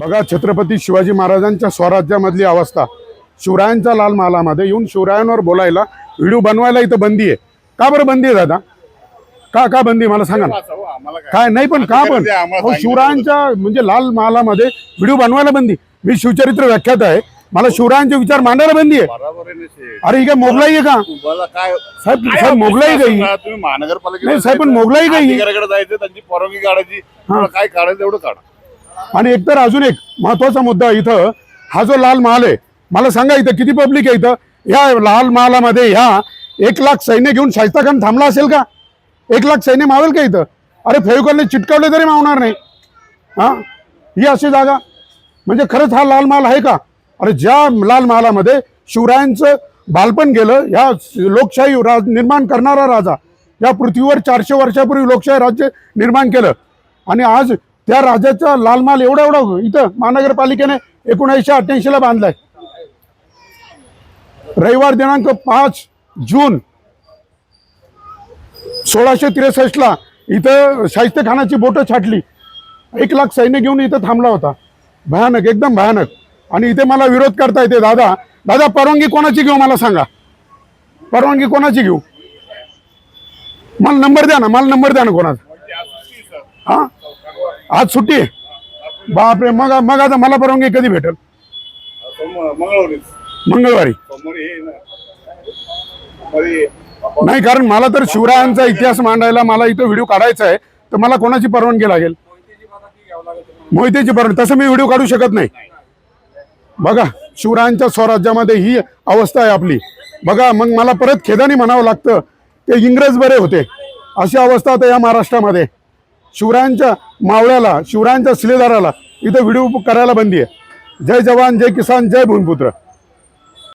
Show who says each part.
Speaker 1: बघा छत्रपती शिवाजी महाराजांच्या स्वराज्यामधली अवस्था. शिवरायांच्या लाल महालामध्ये येऊन शिवरायांवर बोलायला व्हिडिओ बनवायला इथं बंदी आहे. का बरं बंदी आहे दादा? का का बंदी मला सांगा ना. काय? नाही पण का पण?
Speaker 2: सांगितलं
Speaker 1: शिवरायांच्या म्हणजे लाल महालामध्ये व्हिडिओ बनवायला बंदी. मी शिवचरित्र व्याख्यात आहे. मला शिवरायांचे विचार मांडायला बंदी आहे. अरे ही काय मोगलाई आहे का? साहेब साहेब मोगलाई
Speaker 2: महानगरपालिकेला
Speaker 1: नाही, साहेब, पण मोगलाई.
Speaker 2: अधिकाऱ्याकडे जायचं त्यांची परवानगी काढायची. काय काढायचं एवढं काढा.
Speaker 1: आणि एकतर अजून एक महत्त्वाचा मुद्दा इथं हा जो लाल महाल आहे मला सांगा इथं किती पब्लिक आहे इथं? ह्या लाल महालामध्ये ह्या एक लाख सैन्य घेऊन शाहिस्ता खान थांबला असेल का? एक लाख सैन्य मावेल का इथं? अरे फेविकॉलने चिटकवले तरी मावणार नाही. हा? ही अशी जागा. म्हणजे खरंच हा लाल महाल आहे का? अरे ज्या लाल महालामध्ये शिवरायांचं बालपण गेलं ह्या लोकशाही राज निर्माण करणारा राजा या पृथ्वीवर चारशे वर्षापूर्वी लोकशाही राज्य निर्माण केलं. आणि आज त्या राजाचा लाल महाल एवढा एवढा इथं महानगरपालिकेने एकोणीसशे अठ्ठ्याऐंशीला बांधलाय. रविवार दिनांक पाच जून सोळाशे त्रेसष्टला इथं शाहिस्ते खानाची बोटं छाटली. एक लाख सैन्य घेऊन इथं थांबला होता. भयानक एकदम भयानक. आणि इथे मला विरोध करता येते दादा. दादा परवानगी कोणाची घेऊ मला सांगा? परवानगी कोणाची घेऊ? मला नंबर द्या ना मला नंबर द्या ना कोणाचा. हा? आज सुट्टी आहे. बापरे मग मग आता मला परवानगी कधी भेटल? मंगळवारी. नाही कारण मला तर शिवरायांचा इतिहास मांडायला मला इथं व्हिडिओ काढायचा आहे तर मला कोणाची परवानगी लागेल? मोहितेची परवानगी. तसं मी व्हिडिओ काढू शकत नाही. बघा शिवरायांच्या स्वराज्यामध्ये ही अवस्था आहे आपली. बघा मग मला परत खेदानी म्हणावं लागतं ते इंग्रज बरे होते. अशी अवस्था आता या महाराष्ट्रामध्ये. शिवरायांच्या मावळ्याला शिवरायांच्या शिलेदाराला इथं व्हिडिओ करायला बंदी आहे. जय जवान जय किसान जय भूमिपुत्र.